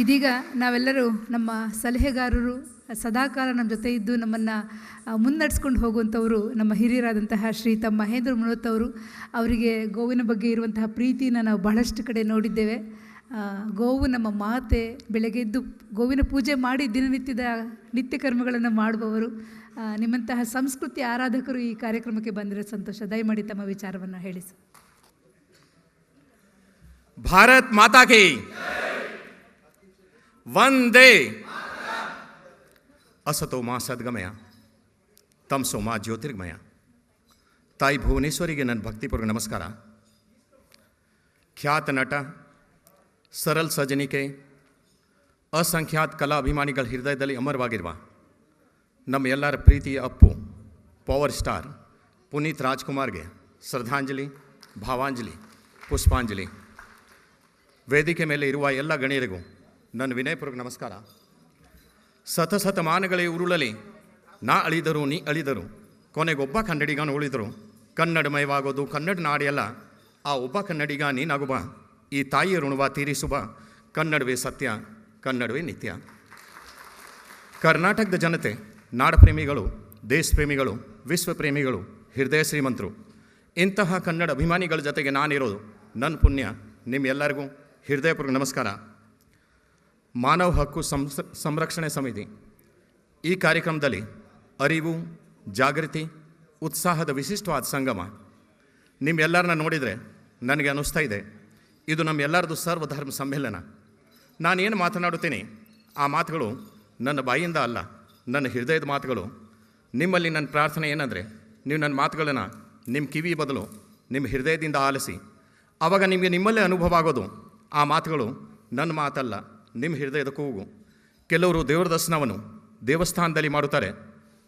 ಇದೀಗ ನಾವೆಲ್ಲರೂ ನಮ್ಮ ಸಲಹೆಗಾರರು, ಸದಾಕಾಲ ನಮ್ಮ ಜೊತೆ ಇದ್ದು ನಮ್ಮನ್ನು ಮುನ್ನಡೆಸ್ಕೊಂಡು ಹೋಗುವಂಥವರು, ನಮ್ಮ ಹಿರಿಯರಾದಂತಹ ಶ್ರೀ ತಮ್ಮ ಮಹೇಂದ್ರ ಅವರು, ಅವರಿಗೆ ಗೋವಿನ ಬಗ್ಗೆ ಇರುವಂತಹ ಪ್ರೀತಿನ ನಾವು ಬಹಳಷ್ಟು ಕಡೆ ನೋಡಿದ್ದೇವೆ. ಗೋವು ನಮ್ಮ ಮಾತೆ, ಬೆಳಗ್ಗೆ ಎದ್ದು ಗೋವಿನ ಪೂಜೆ ಮಾಡಿ ದಿನನಿತ್ಯದ ನಿತ್ಯ ಕರ್ಮಗಳನ್ನು ಮಾಡುವವರು ನಿಮ್ಮಂತಹ ಸಂಸ್ಕೃತಿ ಆರಾಧಕರು ಈ ಕಾರ್ಯಕ್ರಮಕ್ಕೆ ಬಂದಿರೋ ಸಂತೋಷ. ದಯಮಾಡಿ ತಮ್ಮ ವಿಚಾರವನ್ನು ಹೇಳಿ, ಸರ್. ಭಾರತ್ ಮಾತಾ ಕೇ. ವಂದೇ ಅಸತೋ ಮಾ ಸದ್ಗಮಯ ತಮಸೋ ಮಾ ಜ್ಯೋತಿರ್ಗಮಯ ತಾಯಿ ಭುವನೇಶ್ವರಿಗೆ ನನ್ನ ಭಕ್ತಿಪೂರ್ವಕ ನಮಸ್ಕಾರ ಖ್ಯಾತ ನಟ ಸರಳ ಸಜನಿಕೆ ಅಸಂಖ್ಯಾತ ಕಲಾ ಅಭಿಮಾನಿಗಳ ಹೃದಯದಲ್ಲಿ ಅಮರವಾಗಿರುವ ನಮ್ಮ ಎಲ್ಲರ ಪ್ರೀತಿಯ ಅಪ್ಪು ಪವರ್ ಸ್ಟಾರ್ ಪುನೀತ್ ರಾಜ್ಕುಮಾರ್ಗೆ ಶ್ರದ್ಧಾಂಜಲಿ ಭಾವಾಂಜಲಿ ಪುಷ್ಪಾಂಜಲಿ ವೇದಿಕೆ ಮೇಲೆ ಇರುವ ಎಲ್ಲ ಗಣ್ಯರಿಗೂ ನನ್ನ ವಿನಯಪೂರ್ವಕ ನಮಸ್ಕಾರ. ಸತಸತಮಾನಗಳೇ ಉರುಳಲಿ, ನಾ ಅಳಿದರು ನೀ ಅಳಿದರು, ಕೊನೆಗೊಬ್ಬ ಕನ್ನಡಿಗನು ಉಳಿದರು ಕನ್ನಡಮಯವಾಗೋದು ಕನ್ನಡ ನಾಡಿಯಲ್ಲ ಆ ಒಬ್ಬ ಕನ್ನಡಿಗ ನೀನಾಗುಬ ಈ ತಾಯಿಯ ಋಣವ ತೀರಿಸುವ, ಕನ್ನಡವೇ ಸತ್ಯ, ಕನ್ನಡವೇ ನಿತ್ಯ. ಕರ್ನಾಟಕದ ಜನತೆ, ನಾಡಪ್ರೇಮಿಗಳು, ದೇಶಪ್ರೇಮಿಗಳು, ವಿಶ್ವಪ್ರೇಮಿಗಳು ವಿಶ್ವ ಪ್ರೇಮಿಗಳು ಹೃದಯ ಶ್ರೀಮಂತರು, ಇಂತಹ ಕನ್ನಡ ಅಭಿಮಾನಿಗಳ ಜೊತೆಗೆ ನಾನಿರೋದು, ನನ್ನ ಪುಣ್ಯ, ನಿಮ್ಮೆಲ್ಲರಿಗೂ ಹೃದಯಪೂರ್ವಕ ನಮಸ್ಕಾರ. ಮಾನವ ಹಕ್ಕು ಸಂರಕ್ಷಣೆ ಸಮಿತಿ. ಈ ಕಾರ್ಯಕ್ರಮದಲ್ಲಿ ಅರಿವು, ಜಾಗೃತಿ, ಉತ್ಸಾಹದ ವಿಶಿಷ್ಟವಾದ ಸಂಗಮ. ನಿಮ್ಮೆಲ್ಲರನ್ನ ನೋಡಿದರೆ ನನಗೆ ಅನ್ನಿಸ್ತಾ ಇದೆ. ಇದು ನಮ್ಮೆಲ್ಲರದು ಸರ್ವಧರ್ಮ ಸಮ್ಮೇಳನ. ನಾನೇನು ಮಾತನಾಡುತ್ತೀನಿ? ಆ ಮಾತುಗಳು ನನ್ನ ಬಾಯಿಯಿಂದ ಅಲ್ಲ, ನನ್ನ ಹೃದಯದ ಮಾತುಗಳು. ನಿಮ್ಮಲ್ಲಿ ನನ್ನ ಪ್ರಾರ್ಥನೆ ಏನಂದರೆ, ನೀವು ನನ್ನ ಮಾತುಗಳನ್ನು ನಿಮ್ಮ ಕಿವಿ ಬದಲು ನಿಮ್ಮ ಹೃದಯದಿಂದ ಆಲಿಸಿ. ಆವಾಗ ನಿಮಗೆ ನಿಮ್ಮಲ್ಲೇ ಅನುಭವ ಆಗೋದು. ಆ ಮಾತುಗಳು ನನ್ನ ಮಾತಲ್ಲ. ನಿಮ್ಮ ಹೃದಯದ ಕೂಗು. ಕೆಲವರು ದೇವರ ದರ್ಶನವನ್ನು ದೇವಸ್ಥಾನದಲ್ಲಿ ಮಾಡುತ್ತಾರೆ.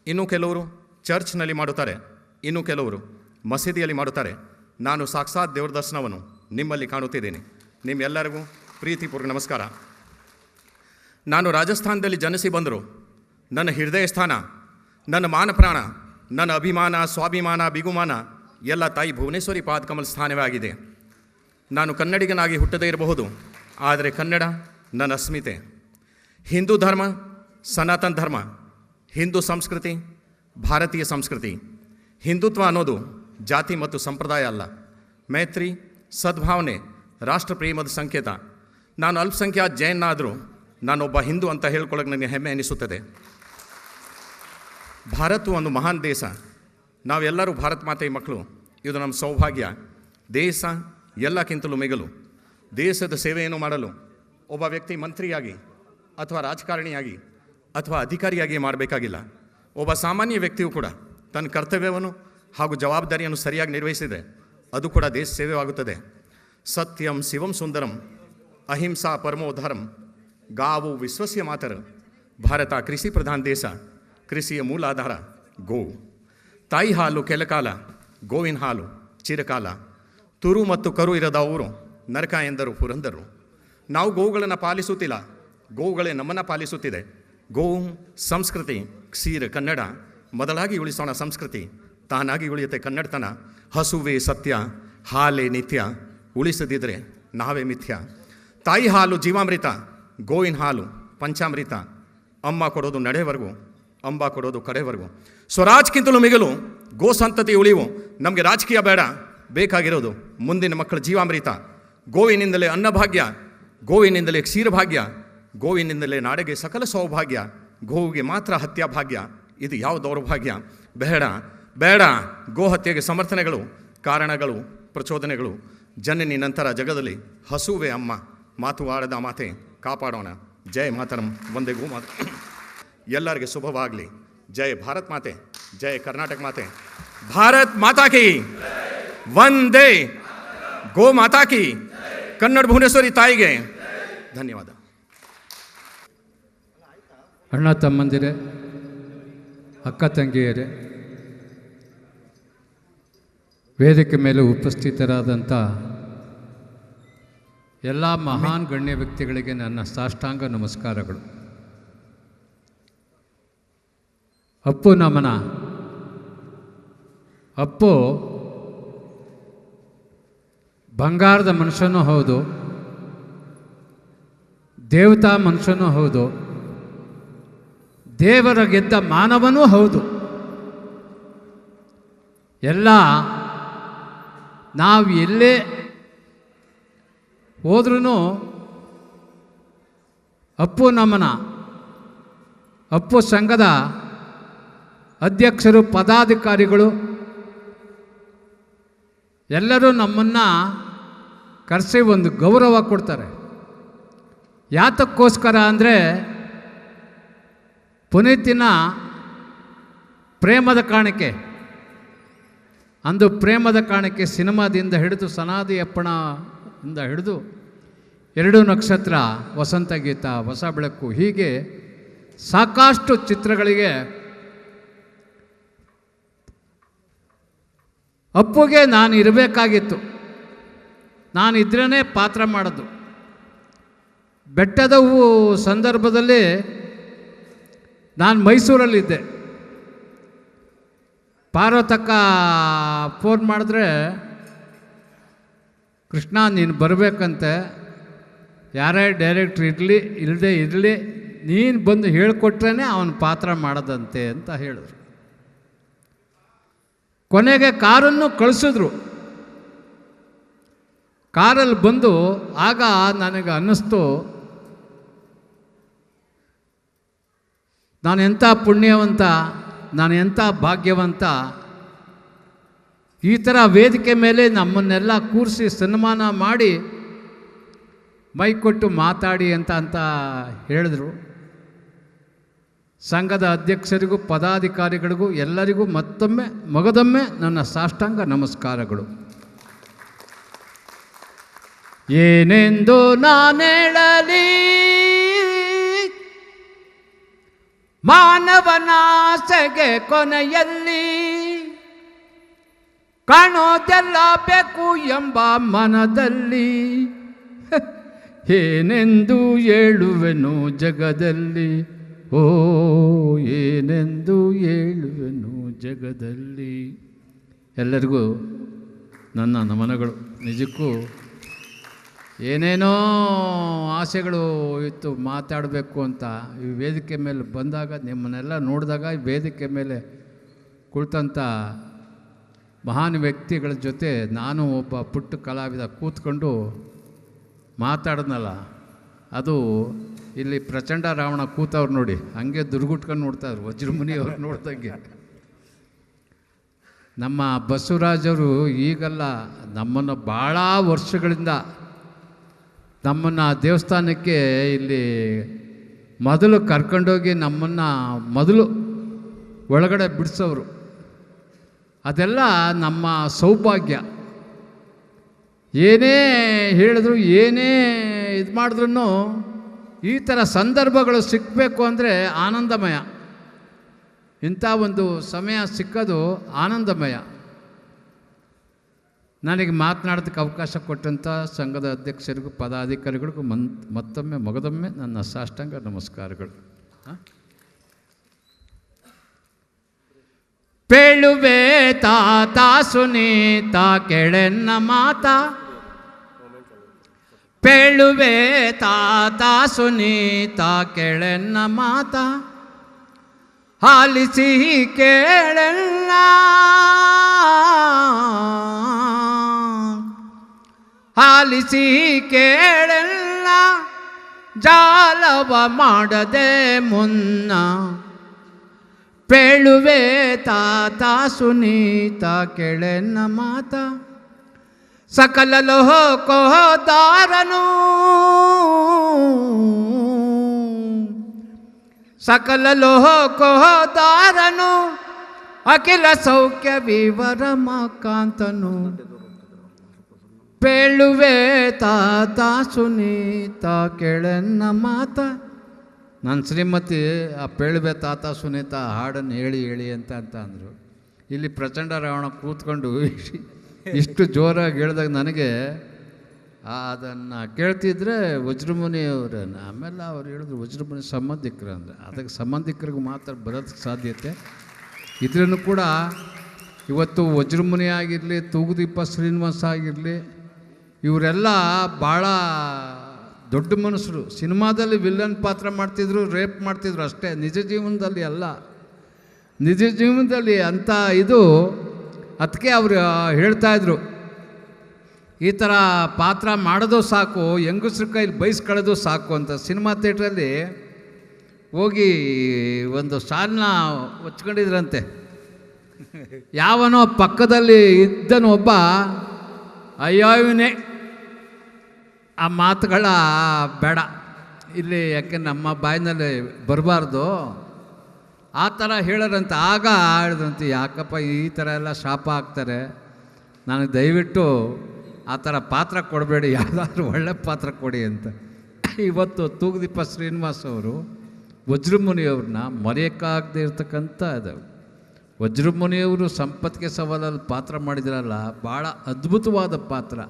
ಇನ್ನು ಕೆಲವರು ಚರ್ಚ್ನಲ್ಲಿ ಮಾಡುತ್ತಾರೆ. ಇನ್ನು ಕೆಲವರು ಮಸೀದಿಯಲ್ಲಿ ಮಾಡುತ್ತಾರೆ. ನಾನು ಸಾಕ್ಷಾತ್ ದೇವರ ದರ್ಶನವನ್ನು ನಿಮ್ಮಲ್ಲಿ ಕಾಣುತ್ತಿದ್ದೇನೆ. ನಿಮ್ಮೆಲ್ಲರಿಗೂ ಪ್ರೀತಿಪೂರ್ವ ನಮಸ್ಕಾರ. ನಾನು ರಾಜಸ್ಥಾನದಲ್ಲಿ ಜನಿಸಿ ಬಂದರು ನನ್ನ ಹೃದಯ ಸ್ಥಾನ, ನನ್ನ ಮಾನ ಪ್ರಾಣ ನನ್ನ ಅಭಿಮಾನ, ಸ್ವಾಭಿಮಾನ ಬಿಗುಮಾನ ಎಲ್ಲ ತಾಯಿ ಭುವನೇಶ್ವರಿ ಪಾದಕಮಲ್ ಸ್ಥಾನವೇ ಆಗಿದೆ ನಾನು ಕನ್ನಡಿಗನಾಗಿ ಹುಟ್ಟದೇ ಇರಬಹುದು, ಆದರೆ ಕನ್ನಡ ನನ್ನ ಅಸ್ಮಿತೆ ಹಿಂದೂ ಧರ್ಮ, ಸನಾತನ ಧರ್ಮ, ಹಿಂದೂ ಸಂಸ್ಕೃತಿ, ಭಾರತೀಯ ಸಂಸ್ಕೃತಿ, ಹಿಂದುತ್ವ ಅನ್ನೋದು ಜಾತಿ ಮತ್ತು ಸಂಪ್ರದಾಯ ಅಲ್ಲ. ಮೈತ್ರಿ, ಸದ್ಭಾವನೆ ರಾಷ್ಟ್ರ ಪ್ರೇಮದ ಸಂಕೇತ. ನಾನು ಅಲ್ಪಸಂಖ್ಯಾತ ಜೈನಾದರೂ ನಾನೊಬ್ಬ ಹಿಂದೂ ಅಂತ ಹೇಳ್ಕೊಳ್ಳೋಕೆ ನನಗೆ ಹೆಮ್ಮೆ ಅನಿಸುತ್ತದೆ. ಭಾರತ ಒಂದು ಮಹಾನ್ ದೇಶ. ನಾವೆಲ್ಲರೂ ಭಾರತ ಮಾತೆಯ ಮಕ್ಕಳು. ಇದು ನಮ್ಮ ಸೌಭಾಗ್ಯ. ದೇಶ ಎಲ್ಲಕ್ಕಿಂತಲೂ ಮಿಗಲು. ದೇಶದ ಸೇವೆಯನ್ನು ಮಾಡಲು. ಒಬ್ಬ ವ್ಯಕ್ತಿ ಮಂತ್ರಿಯಾಗಿ ಅಥವಾ ರಾಜಕಾರಣಿಯಾಗಿ ಅಥವಾ ಅಧಿಕಾರಿಯಾಗಿ ಮಾಡಬೇಕಾಗಿಲ್ಲ. ಒಬ್ಬ ಸಾಮಾನ್ಯ ವ್ಯಕ್ತಿಯು ಕೂಡ ತನ್ನ ಕರ್ತವ್ಯವನ್ನು ಹಾಗೂ ಜವಾಬ್ದಾರಿಯನ್ನು ಸರಿಯಾಗಿ ನಿರ್ವಹಿಸಿದರೆ ಅದು ಕೂಡ ದೇಶ ಸೇವೆಯಾಗುತ್ತದೆ. ಸತ್ಯಂ ಶಿವಂ ಸುಂದರಂ ಅಹಿಂಸಾ ಪರಮೋದ್ಧಾರಂ ಗಾವು ವಿಶ್ವಸ್ಯ ಮಾತರ ಭಾರತ ಕೃಷಿ ಪ್ರಧಾನ ದೇಶ ಕೃಷಿಯ ಮೂಲಾಧಾರ ಗೋ. ತಾಯಿ ಹಾಲು ಕೆಲಕಾಲ ಗೋವಿನ ಹಾಲು ಚಿರಕಾಲ, ತುರು ಮತ್ತು ಕರು ಇರದ ಊರು ನರಕ ಎಂದರು ಪುರಂದರು. ನಾವು ಗೋವುಗಳನ್ನು ಪಾಲಿಸುತ್ತಿಲ್ಲ. ಗೋವುಗಳೇ ನಮ್ಮನ್ನು ಪಾಲಿಸುತ್ತಿದೆ. ಗೋವು ಸಂಸ್ಕೃತಿ ಕ್ಷೀರ ಕನ್ನಡ, ಮೊದಲಾಗಿ ಉಳಿಸೋಣ ಸಂಸ್ಕೃತಿ. ತಾನಾಗಿ ಉಳಿಯುತ್ತೆ ಕನ್ನಡತನ. ಹಸುವೆ ಸತ್ಯ, ಹಾಲೆ ನಿತ್ಯ. ಉಳಿಸದಿದ್ದರೆ ನಾವೇ ಮಿಥ್ಯ. ತಾಯಿ ಹಾಲು ಜೀವಾಮೃತ, ಗೋವಿನ ಹಾಲು ಪಂಚಾಮೃತ. ಅಮ್ಮ ಕೊಡೋದು ನಡೆವರೆಗೂ, ಅಂಬ ಕೊಡೋದು ಕಡೆವರೆಗೂ. ಸ್ವರಾಜ್ಗಿಂತಲೂ ಮಿಗಲು ಗೋ ಸಂತತಿ ಉಳಿವು. ನಮಗೆ ರಾಜಕೀಯ ಬೇಡ, ಬೇಕಾಗಿರೋದು ಮುಂದಿನ ಮಕ್ಕಳ ಜೀವಾಮೃತ. ಗೋವಿನಿಂದಲೇ ಅನ್ನಭಾಗ್ಯ. ಗೋವಿನಿಂದಲೇ ಕ್ಷೀರಭಾಗ್ಯ, ಗೋವಿನಿಂದಲೇ ನಾಡಿಗೆ ಸಕಲ ಸೌಭಾಗ್ಯ, ಗೋವಿಗೆ ಮಾತ್ರ ಹತ್ಯಾ ಭಾಗ್ಯ. ಇದು ಯಾವ ದೌರ್ಭಾಗ್ಯ? ಬೇಡ ಬೇಡ. ಗೋ ಹತ್ಯೆಗೆ ಸಮರ್ಥನೆಗಳು, ಕಾರಣಗಳು, ಪ್ರಚೋದನೆಗಳು. ಜನನಿ ನಂತರ ಜಗದಲ್ಲಿ, ಹಸುವೆ ಅಮ್ಮ. ಮಾತು ಆಡದ ಮಾತೆ, ಕಾಪಾಡೋಣ. ಜಯ ಮಾತರಂ, ಒಂದೇ ಗೋ ಮಾತ. ಎಲ್ಲರಿಗೆ ಶುಭವಾಗಲಿ. ಜಯ ಭಾರತ್ ಮಾತೆ, ಜಯ ಕರ್ನಾಟಕ ಮಾತೆ. ಭಾರತ್ ಮಾತಾಕಿ ವಂದೇ ಗೋ ಮಾತಾ ಕಿ. ಕನ್ನಡ ಭುವನೇಶ್ವರಿ ತಾಯಿಗೆ ಧನ್ಯವಾದ. ಅಣ್ಣ ತಮ್ಮಂದಿರೇ, ಅಕ್ಕ ತಂಗಿಯರೇ, ವೇದಿಕೆ ಮೇಲೆ ಉಪಸ್ಥಿತರಾದಂಥ ಎಲ್ಲ ಮಹಾನ್ ಗಣ್ಯ ವ್ಯಕ್ತಿಗಳಿಗೆ ನನ್ನ ಸಾಷ್ಟಾಂಗ ನಮಸ್ಕಾರಗಳು. ಅಪ್ಪು ನಮನ. ಅಪ್ಪು ಬಂಗಾರದ ಮನುಷ್ಯನೂ ಹೌದು, ದೇವತಾ ಮನುಷ್ಯನೂ ಹೌದು, ದೇವರ ಗೆದ್ದ ಮಾನವನೂ ಹೌದು. ಎಲ್ಲ ನಾವು ಎಲ್ಲೇ ಹೋದ್ರೂ ಅಪ್ಪು ನಮನ, ಅಪ್ಪು ಸಂಘದ ಅಧ್ಯಕ್ಷರು, ಪದಾಧಿಕಾರಿಗಳು ಎಲ್ಲರೂ ನಮ್ಮನ್ನು ಕರೆಸಿ ಒಂದು ಗೌರವ ಕೊಡ್ತಾರೆ. ಯಾತಕ್ಕೋಸ್ಕರ ಅಂದರೆ ಪುನೀತಿನ ಪ್ರೇಮದ ಕಾಣಿಕೆ. ಅಂದು ಪ್ರೇಮದ ಕಾಣಿಕೆ ಸಿನಿಮಾದಿಂದ ಹಿಡಿದು ಸನಾದಿ ಅಪ್ಪಣದಿಂದ ಹಿಡಿದು ಎರಡು ನಕ್ಷತ್ರ, ವಸಂತ ಗೀತ, ಹೊಸ ಬೆಳಕು, ಹೀಗೆ ಸಾಕಷ್ಟು ಚಿತ್ರಗಳಿಗೆ ಅಪ್ಪುಗೆ ನಾನು ಇರಬೇಕಾಗಿತ್ತು. ನಾನು ಇದ್ರೇ ಪಾತ್ರ ಮಾಡೋದು. ಬೆಟ್ಟದ ಸಂದರ್ಭದಲ್ಲಿ ನಾನು ಮೈಸೂರಲ್ಲಿದ್ದೆ. ಪಾರ್ವತಕ್ಕ ಫೋನ್ ಮಾಡಿದ್ರೆ, ಕೃಷ್ಣ ನೀನು ಬರಬೇಕಂತೆ. ಯಾರೇ ಡೈರೆಕ್ಟ್ರ್ ಇರಲಿ ಇಲ್ಲದೆ ಇರಲಿ, ನೀನು ಬಂದು ಹೇಳಿಕೊಟ್ರೇ ಅವನು ಪಾತ್ರ ಮಾಡೋದಂತೆ ಅಂತ ಹೇಳಿದ್ರು. ಕೊನೆಗೆ ಕಾರನ್ನು ಕಳಿಸಿದ್ರು. ಕಾರಲ್ಲಿ ಬಂದು ಆಗ ನನಗೆ ಅನ್ನಿಸ್ತು, ನಾನು ಎಂಥ ಪುಣ್ಯವಂತ, ನಾನು ಎಂಥ ಭಾಗ್ಯವಂತ. ಈ ಥರ ವೇದಿಕೆ ಮೇಲೆ ನಮ್ಮನ್ನೆಲ್ಲ ಕೂರಿಸಿ ಸನ್ಮಾನ ಮಾಡಿ ಮೈ ಕೊಟ್ಟು ಮಾತಾಡಿ ಅಂತ ಅಂತ ಹೇಳಿದ್ರು. ಸಂಘದ ಅಧ್ಯಕ್ಷರಿಗೂ, ಪದಾಧಿಕಾರಿಗಳಿಗೂ, ಎಲ್ಲರಿಗೂ ಮತ್ತೊಮ್ಮೆ, ಮಗದೊಮ್ಮೆ ನನ್ನ ಸಾಷ್ಟಾಂಗ ನಮಸ್ಕಾರಗಳು. ಏನೆಂದು ನಾನೇಳಲಿ ಮಾನವನಾಸೆಗೆ ಕೊನೆಯಲ್ಲಿ ಕಾಣೋದೆಲ್ಲ ಬೇಕು ಎಂಬ ಮನದಲ್ಲಿ. ಏನೆಂದು ಹೇಳುವೆನು ಜಗದಲ್ಲಿ? ಓ, ಏನೆಂದು ಹೇಳುವೆನು ಜಗದಲ್ಲಿ? ಎಲ್ಲರಿಗೂ ನನ್ನ ನಮನಗಳು. ನಿಜಕ್ಕೂ ಏನೇನೋ ಆಸೆಗಳು ಇತ್ತು ಮಾತಾಡಬೇಕು ಅಂತ ಈ ವೇದಿಕೆ ಮೇಲೆ ಬಂದಾಗ, ನಿಮ್ಮನ್ನೆಲ್ಲ ನೋಡಿದಾಗ ಈ ವೇದಿಕೆ ಮೇಲೆ ಕುಳಿತಂಥ ಮಹಾನ್ ವ್ಯಕ್ತಿಗಳ ಜೊತೆ ನಾನು ಒಬ್ಬ ಪುಟ್ಟ ಕಲಾವಿದ ಕೂತ್ಕೊಂಡು ಮಾತಾಡಿದ್ನಲ್ಲ, ಅದು ಇಲ್ಲಿ ಪ್ರಚಂಡ ರಾವಣ ಕೂತವ್ರು ನೋಡಿ, ಹಂಗೆ ದುರ್ಗುಟ್ಕೊಂಡು ನೋಡ್ತಾಯಿದ್ರು ವಜ್ರಮುನಿ ಅವ್ರು ನೋಡ್ದಂಗೆ. ನಮ್ಮ ಬಸವರಾಜರು ಈಗಲ್ಲ ನಮ್ಮನ್ನು ಭಾಳ ವರ್ಷಗಳಿಂದ ನಮ್ಮನ್ನು ದೇವಸ್ಥಾನಕ್ಕೆ ಇಲ್ಲಿ ಮೊದಲು ಕರ್ಕೊಂಡೋಗಿ ನಮ್ಮನ್ನು ಮೊದಲು ಒಳಗಡೆ ಬಿಡಿಸೋರು. ಅದೆಲ್ಲ ನಮ್ಮ ಸೌಭಾಗ್ಯ. ಏನೇ ಹೇಳಿದ್ರು, ಏನೇ ಇದು ಮಾಡಿದ್ರೂ ಈ ಥರ ಸಂದರ್ಭಗಳು ಸಿಕ್ಕಬೇಕು ಅಂದರೆ ಆನಂದಮಯ. ಇಂಥ ಒಂದು ಸಮಯ ಸಿಕ್ಕೋದು ಆನಂದಮಯ. ನನಗೆ ಮಾತನಾಡೋದಕ್ಕೆ ಅವಕಾಶ ಕೊಟ್ಟಂಥ ಸಂಘದ ಅಧ್ಯಕ್ಷರಿಗೂ, ಪದಾಧಿಕಾರಿಗಳಿಗೂ ಮನ್, ಮತ್ತೊಮ್ಮೆ, ಮೊಗದೊಮ್ಮೆ ನನ್ನ ಸಾಷ್ಟಾಂಗ ನಮಸ್ಕಾರಗಳು? ಪೇಳುವೆ ತಾತ ಸುನೀತ, ಕೆಳೆನ್ನ ಮಾತ. ಪೇಳುವೆ ತಾತ ಸುನೀತ, ಕೆಳೆನ್ನ ಮಾತ. ಹಾಲಿಸಿ ಕೇಳಲ್ಲ. ಆಲಿಸಿ ಕೇಳಲ್ಲ ಜಾಲವ ಮಾಡದೆ ಮುನ್ನ. ಪೇಳುವೆ ತಾತ ಸುನೀತ ಕೆಳೆನ್ನ ಮಾತ. ಸಕಲ ಲೋಕೋದಾರನು. ಸಕಲ ಲೋಕೋದಾರನು. ಅಖಿಲ ಸೌಖ್ಯ ವಿವರ ಕಾಂತನು ಪೇಳುವೆ ತಾತ ಸುನೀತ ಕೇಳನ್ನ ಮಾತ. ನನ್ನ ಶ್ರೀಮತಿ, ಆ ಪೇಳುವೆ ತಾತ ಸುನೀತ ಹಾಡನ್ನು ಹೇಳಿ ಹೇಳಿ ಅಂತ ಅಂತ ಅಂದರು. ಇಲ್ಲಿ ಪ್ರಚಂಡ ರಾವಣ ಕೂತ್ಕೊಂಡು ಇಷ್ಟು ಜೋರಾಗಿ ಹೇಳಿದಾಗ ನನಗೆ ಅದನ್ನು ಕೇಳ್ತಿದ್ರೆ ವಜ್ರಮುನಿ ಅವರನ್ನು ಆಮೇಲೆ ಅವ್ರು ಹೇಳಿದ್ರು ವಜ್ರಮುನಿ ಸಂಬಂಧಿಕರು ಅಂದರೆ. ಅದಕ್ಕೆ ಸಂಬಂಧಿಕರಿಗೆ ಮಾತ್ರ ಬರೋದಕ್ಕೆ ಸಾಧ್ಯತೆ. ಇದ್ರೂ ಕೂಡ ಇವತ್ತು ವಜ್ರಮುನಿ ಆಗಿರಲಿ ತೂಗುದೀಪ ಶ್ರೀನಿವಾಸ ಆಗಿರಲಿ ಇವರೆಲ್ಲ ಭಾಳ ದೊಡ್ಡ ಮನುಷ್ಯರು ಸಿನಿಮಾದಲ್ಲಿ ವಿಲ್ಲನ್ ಪಾತ್ರ ಮಾಡ್ತಿದ್ರು, ರೇಪ್ ಮಾಡ್ತಿದ್ರು ಅಷ್ಟೇ. ನಿಜ ಜೀವನದಲ್ಲಿ ಅಲ್ಲ. ನಿಜ ಜೀವನದಲ್ಲಿ ಅಂಥ ಇದು ಅದಕ್ಕೆ ಅವರು ಹೇಳ್ತಾಯಿದ್ರು ಈ ಥರ ಪಾತ್ರ ಮಾಡೋದು ಸಾಕು, ಹೆಂಗಸ್ರ ಕೈಲಿ ಬೈಸ್ಕೊಳ್ಳೋದು ಸಾಕು ಅಂತ ಸಿನಿಮಾ ಥಿಯೇಟ್ರಲ್ಲಿ ಹೋಗಿ ಒಂದು ಸಾಲನ್ನ ಹೊಚ್ಕೊಂಡಿದ್ರಂತೆ. ಯಾವನೋ ಪಕ್ಕದಲ್ಲಿ ಇದ್ದನೊಬ್ಬ, ಅಯ್ಯೋ ಇವನೇ. ಆ ಮಾತುಗಳ ಬೇಡ. ಇಲ್ಲಿ ಯಾಕೆ ನಮ್ಮ ಬಾಯಿನಲ್ಲಿ ಬರಬಾರ್ದು? ಆ ಥರ ಹೇಳೋರಂತೆ ಆಗ ಹೇಳಿದ್ರಂತೆ ಯಾಕಪ್ಪ ಈ ಥರ ಎಲ್ಲ ಶಾಪ ಹಾಕ್ತಾರೆ? ನನಗೆ ದಯವಿಟ್ಟು ಆ ಥರ ಪಾತ್ರ ಕೊಡಬೇಡಿ, ಯಾವುದಾದ್ರೂ ಒಳ್ಳೆ ಪಾತ್ರ ಕೊಡಿ ಅಂತ. ಇವತ್ತು ತೂಗುದೀಪ ಶ್ರೀನಿವಾಸ್ ಅವರು ವಜ್ರಮುನಿಯವ್ರನ್ನ ಮರೆಯೋಕ್ಕಾಗದೇ ಇರ್ತಕ್ಕಂಥ ಅದು ವಜ್ರಮುನಿಯವರು ಸಂಪತ್ತಿಗೆ ಸವಾಲಲ್ಲಿ ಪಾತ್ರ ಮಾಡಿದ್ರಲ್ಲ, ಭಾಳ ಅದ್ಭುತವಾದ ಪಾತ್ರ.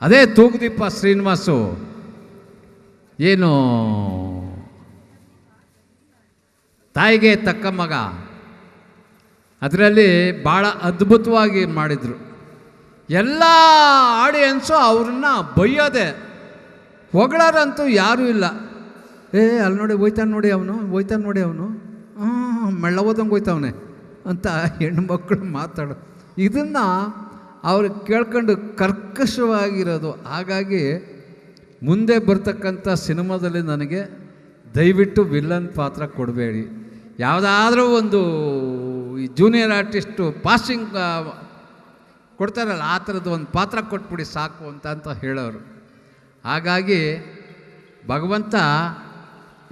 ಅದೇ ತೂಗುದೀಪ ಶ್ರೀನಿವಾಸು. ಏನು? ತಾಯಿಗೆ ತಕ್ಕ ಮಗ. ಅದರಲ್ಲಿ ಭಾಳ ಅದ್ಭುತವಾಗಿ ಮಾಡಿದರು. ಎಲ್ಲ ಆಡಿಯನ್ಸು ಅವ್ರನ್ನ ಬೈಯೋದೆ. ಹೊಗಳಾರಂತೂ ಯಾರೂ ಇಲ್ಲ. ಏ, ಅಲ್ಲಿ ನೋಡಿ, ಹೋಯ್ತಾನೆ ನೋಡಿ ಅವನು, ಹೋಯ್ತಾನೆ ನೋಡಿ ಅವನು. ಹಾಂ ಮೆಳ್ಳ ಹೋದಂಗೆ ಹೋಯ್ತವನೆ ಅಂತ ಹೆಣ್ಮಕ್ಳು ಮಾತಾಡೋ. ಇದನ್ನು ಅವ್ರು ಕೇಳ್ಕೊಂಡು ಕರ್ಕಶವಾಗಿರೋದು. ಹಾಗಾಗಿ ಮುಂದೆ ಬರ್ತಕ್ಕಂಥ ಸಿನಿಮಾದಲ್ಲಿ ನನಗೆ ದಯವಿಟ್ಟು ವಿಲ್ಲನ್ ಪಾತ್ರ ಕೊಡಬೇಡಿ. ಯಾವುದಾದ್ರೂ ಒಂದು ಈ ಜೂನಿಯರ್ ಆರ್ಟಿಸ್ಟು ಪಾಸಿಂಗ್ ಕೊಡ್ತಾರಲ್ಲ, ಆ ಥರದ್ದು ಒಂದು ಪಾತ್ರ ಕೊಟ್ಬಿಡಿ ಸಾಕು ಅಂತ ಅಂತ ಹೇಳೋರು. ಹಾಗಾಗಿ ಭಗವಂತ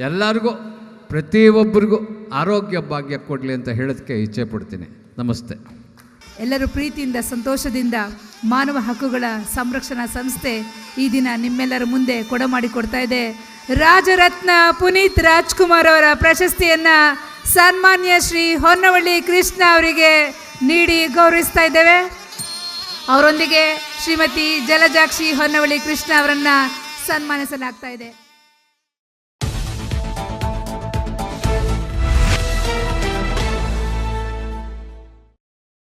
ಎಲ್ಲರಿಗೂ, ಪ್ರತಿಯೊಬ್ಬರಿಗೂ ಆರೋಗ್ಯ ಭಾಗ್ಯ ಕೊಡಲಿ ಅಂತ ಹೇಳೋದಕ್ಕೆ ಇಚ್ಛೆ ಪಡ್ತೀನಿ. ನಮಸ್ತೆ. ಎಲ್ಲರೂ ಪ್ರೀತಿಯಿಂದ, ಸಂತೋಷದಿಂದ ಮಾನವ ಹಕ್ಕುಗಳ ಸಂರಕ್ಷಣಾ ಸಂಸ್ಥೆ ಈ ದಿನ ನಿಮ್ಮೆಲ್ಲರ ಮುಂದೆ ಕೊಡಮಾಡಿ ಕೊಡ್ತಾ ಇದೆ. ರಾಜರತ್ನ ಪುನೀತ್ ರಾಜ್ಕುಮಾರ್ ಅವರ ಪ್ರಶಸ್ತಿಯನ್ನ ಸನ್ಮಾನ್ಯ ಶ್ರೀ ಹೊನ್ನವಳ್ಳಿ ಕೃಷ್ಣ ಅವರಿಗೆ ನೀಡಿ ಗೌರವಿಸ್ತಾ ಇದ್ದೇವೆ. ಅವರೊಂದಿಗೆ ಶ್ರೀಮತಿ ಜಲಜಾಕ್ಷಿ ಹೊನ್ನವಳ್ಳಿ ಕೃಷ್ಣ ಅವರನ್ನ ಸನ್ಮಾನಿಸಲಾಗ್ತಾ ಇದೆ.